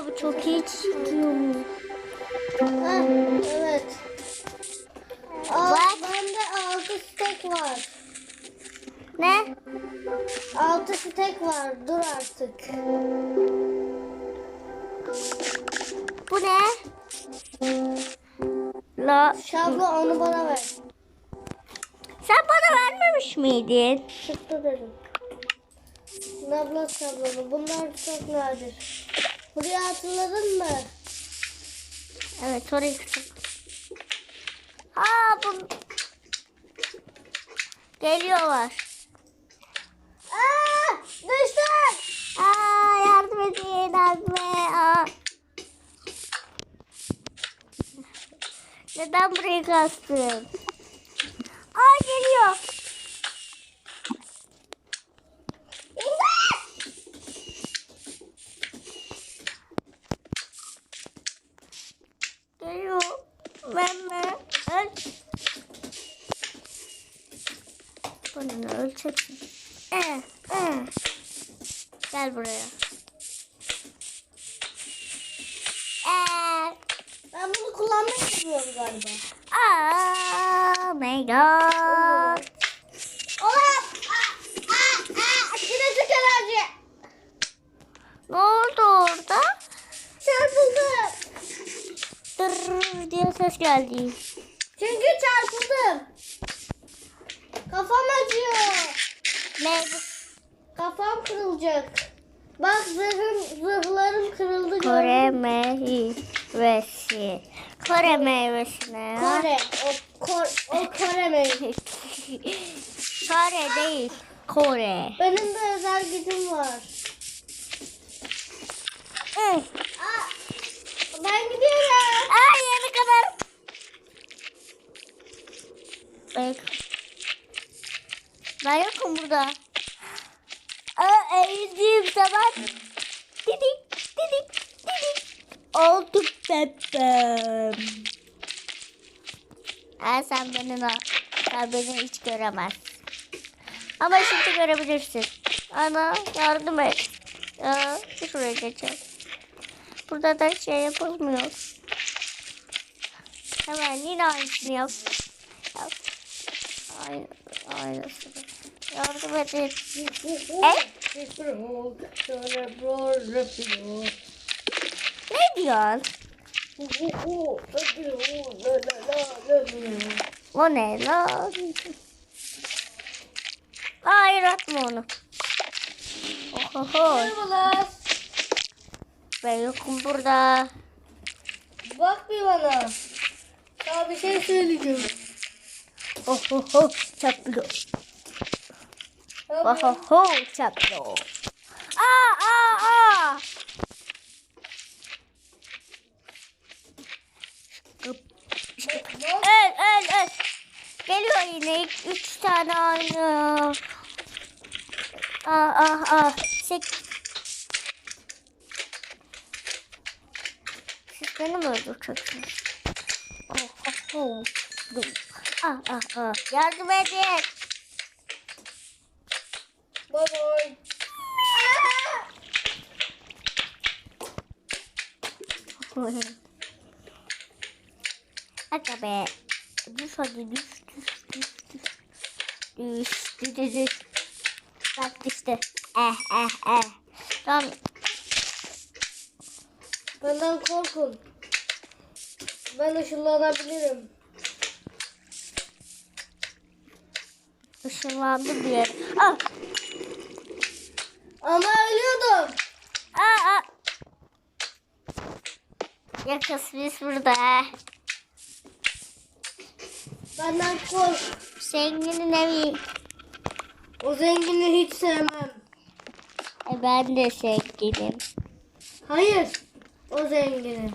Aa bu çok iyi çıkıyor. Ha, evet. Aa, Bak. bende altı stek var. Ne? Altı stek var. Dur artık. Bu ne? La Şablo onu bana ver. sen bana vermemiş miydin? Çıktı dedim. Nabla şablonu. Bunlar çok nadir. Buraya hatırladın mı? Evet orayı kısın. Aa bu geliyorlar. Aa, düştüm. Aa yardım edin anne. Aa. Neden burayı kastın? Aa geliyor. Geliyor. Meme. Öl. Bunu ölçeceksin. Eh, eh. Gel buraya. Eh. Ben bunu kullanmayı bilmiyorum galiba. Oh my god. Olamaz. Aa, aa, aa. Kinetik enerji. Ne oldu orada? Çarpıldım. Dır diye ses geldi. Çünkü çarpıldım. Kafam acıyor. Ne? Kafam kırılacak. Bak zırhım, zırhlarım kırıldı. Kore gördün mü? meyvesi. Kore meyvesi ne ya? Kore. O, kor, o Kore meyvesi. Kore değil. Kore. Benim de özel gücüm var. Hı. Aa, ben gidiyorum. Aa yeni kadar. Ben, ben yokum burada. Aa eğildiğim zaman didik didik didik oldu bebeğim. Aa sen beni sen beni hiç göremezsin. Ama şimdi görebilirsin. Ana yardım et. Aa, şuraya geçelim. Burada da şey yapılmıyor. Hemen yine aynısını yap. Yap. Aynı, aynısını. Yardım edin. Ne diyorsun? O ne lan? Hayır atma onu. Ohoho. Merhabalar. Ben yokum burada. Bak bir bana. Sana bir şey söyleyeceğim. Ohoho çaplı. Ohoho çaplı. Aa aa aa. Öl öl öl. Geliyor yine üç tane aynı. Aa aa aa. Sek. Siz beni mi öldüreceksiniz? Oh oh oh. Ah ah ah. Yardım edin. Bye bye. Aga be. Düş hadi düş düş düş düş. Düş düş düş düş. Bak düştü. Eh eh eh. Tamam. Benden korkun. Ben ışınlanabilirim. Işınlandı bir yer. Ah. Ama ölüyordum. Aa, aa. Yakası biz burada. Benden kork. Zenginin evi. O zengini hiç sevmem. E ben de zenginim. Hayır. O zengini.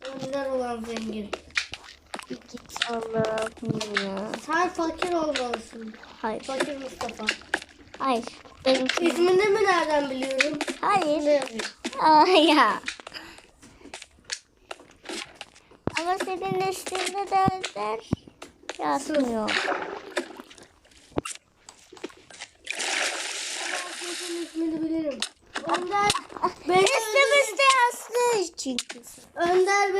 Önder olan zengin. Git Allah'ım ya. Sen fakir olmalısın. Hayır. Fakir Mustafa. Hayır. Benim İsmini mi nereden biliyorum? Hayır. Aa ya. Ama senin üstünde de özel yazmıyor. Senin ismini bilirim. Önder. Üstümüzde yazmış. çünkü. Önder beni